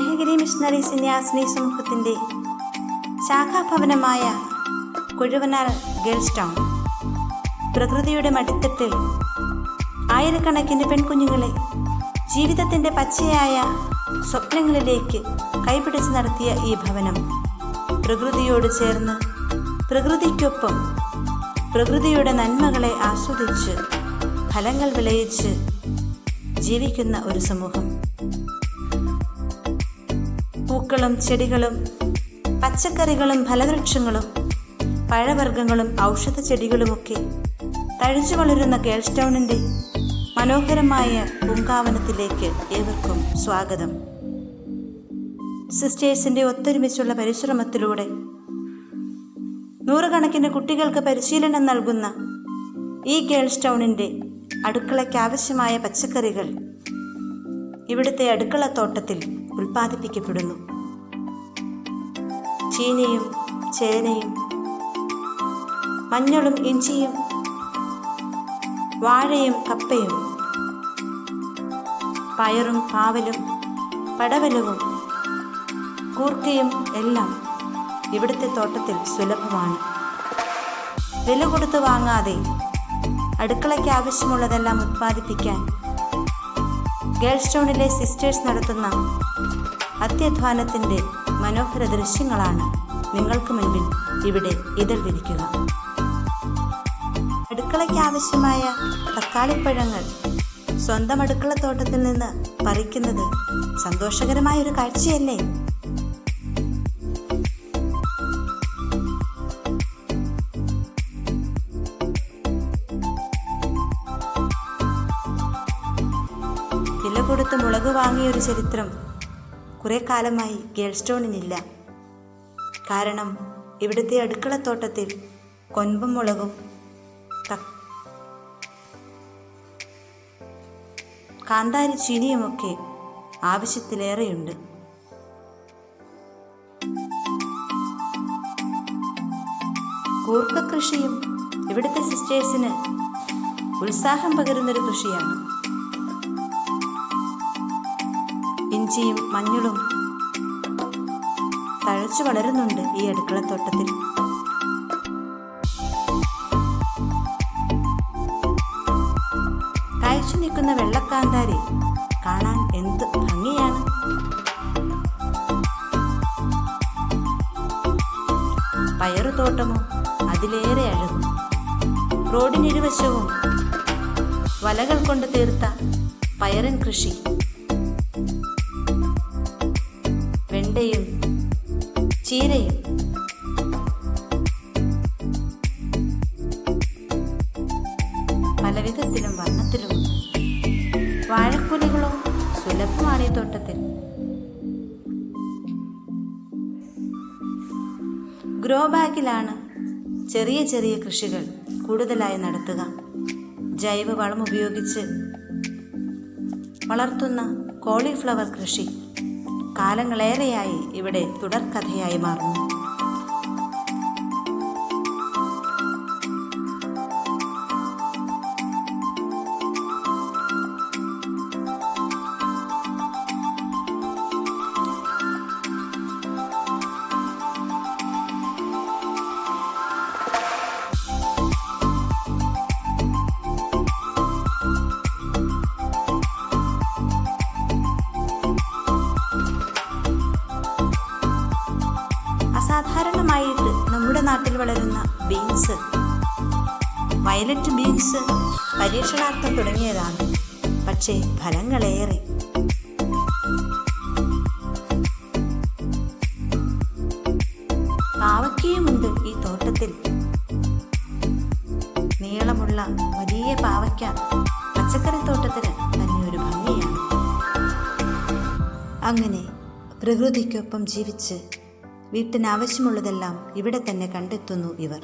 Missionary സിന്യാസിനി സമൂഹത്തിന്റെ ശാഖാഭവനമായ Kuzhuvanal girls town. പ്രകൃതിയുടെ മടിത്തട്ടിൽ ആയിരക്കണക്കിന് പെൺകുഞ്ഞുങ്ങളെ ജീവിതത്തിന്റെ പച്ചയായ സ്വപ്നങ്ങളിലേക്ക് കൈപിടിച്ച് നടത്തിയ ഈ ഭവനം. പ്രകൃതിയോട് ചേർന്ന് പ്രകൃതിക്കൊപ്പം പ്രകൃതിയുടെ നന്മകളെ ആസ്വദിച്ച് ഫലങ്ങൾ വിളയിച്ച് ജീവിക്കുന്ന ഒരു സമൂഹം. പൂക്കളും ചെടികളും പച്ചക്കറികളും ഫലവൃക്ഷങ്ങളും പഴവർഗങ്ങളും ഔഷധ ചെടികളുമൊക്കെ തഴച്ചു വളരുന്ന ഗേൾസ് ടൗണിന്റെ മനോഹരമായ പൂങ്കാവനത്തിലേക്ക് ഏവർക്കും സ്വാഗതം. സിസ്റ്റേഴ്സിന്റെ ഒത്തൊരുമിച്ചുള്ള പരിശ്രമത്തിലൂടെ നൂറുകണക്കിന് കുട്ടികൾക്ക് പരിശീലനം നൽകുന്ന ഈ ഗേൾസ് ടൗണിന്റെ അടുക്കളയ്ക്ക് ആവശ്യമായ പച്ചക്കറികൾ ഇവിടുത്തെ അടുക്കളത്തോട്ടത്തിൽ ഉൽപ്പാദിപ്പിക്കപ്പെടുന്നു. ചീനിയും ചേനയും മഞ്ഞളും ഇഞ്ചിയും വാഴയും കപ്പയും പയറും പാവലും പടവലവും കൂർക്കയും എല്ലാം ഇവിടുത്തെ തോട്ടത്തിൽ സുലഭമാണ്. വില കൊടുത്ത് വാങ്ങാതെ അടുക്കളയ്ക്ക് ആവശ്യമുള്ളതെല്ലാം ഉത്പാദിപ്പിക്കാൻ ഗേൾസ് ടൗണിലെ സിസ്റ്റേഴ്സ് നടത്തുന്ന അത്യധ്വാനത്തിന്റെ മനോഹര ദൃശ്യങ്ങളാണ് നിങ്ങൾക്ക് മുൻപിൽ ഇവിടെ ഇതൾ വിരിക്കുക അടുക്കളയ്ക്ക് ആവശ്യമായ തക്കാളിപ്പഴങ്ങൾ സ്വന്തം അടുക്കളത്തോട്ടത്തിൽ നിന്ന് പറിക്കുന്നത് സന്തോഷകരമായ ഒരു കാഴ്ചയല്ലേ? കൊടുത്ത് മുളക് വാങ്ങിയൊരു ചരിത്രം കുറെ കാലമായി ഗേൾ സ്റ്റോണിനില്ല കാരണം ഇവിടുത്തെ അടുക്കളത്തോട്ടത്തിൽ കൊൻപും മുളകും കാന്താരി ചീനിയുമൊക്കെ ആവശ്യത്തിലേറെയുണ്ട്. കൂർക്ക കൃഷിയും ഇവിടുത്തെ സിസ്റ്റേഴ്സിന് ഉത്സാഹം പകരുന്നൊരു കൃഷിയാണ്. ഇഞ്ചിയും മഞ്ഞളും തഴച്ചു വളരുന്നുണ്ട് ഈ അടുക്കളത്തോട്ടത്തിൽ. കായ്ച്ചു നിൽക്കുന്ന വെള്ളക്കാന്താരി കാണാൻ എന്ത് ഭംഗിയാണ്. പയറുതോട്ടമോ? അതിലേറെ അഴകും റോഡിനിരുവശവും വലകൾ കൊണ്ട് തീർത്ത പയറൻ കൃഷി. ചീരയും. പലവിധത്തിലും വർണത്തിലും വാഴക്കുലകളോ സുലഭമാണ് ഈ തോട്ടത്തിൽ. ഗ്രോ ബാഗിലാണ് ചെറിയ ചെറിയ കൃഷികൾ കൂടുതലായി നടത്തുക. ജൈവ വളം ഉപയോഗിച്ച് വളർത്തുന്ന കോളിഫ്ലവർ കൃഷി. കാലങ്ങളേറെയായി ഇവിടെ തുടർക്കഥയായി മാറുന്നു. അസാധാരണമായിട്ട് നമ്മുടെ നാട്ടിൽ വളരുന്ന ബീൻസ് വയലറ്റ് ബീൻസ് പരീക്ഷണാർത്ഥം തുടങ്ങിയതാണ്. പക്ഷേ ഫലങ്ങളേറെ. പാവയ്ക്കയുമുണ്ട് ഈ തോട്ടത്തിൽ. നീളമുള്ള വലിയ പാവയ്ക്ക പച്ചക്കറിത്തോട്ടത്തിന് തന്നെ ഒരു ഭംഗിയാണ്. അങ്ങനെ പ്രകൃതിക്കൊപ്പം ജീവിച്ച് വീട്ടിനാവശ്യമുള്ളതെല്ലാം ഇവിടെ തന്നെ കണ്ടെത്തുന്നു ഇവർ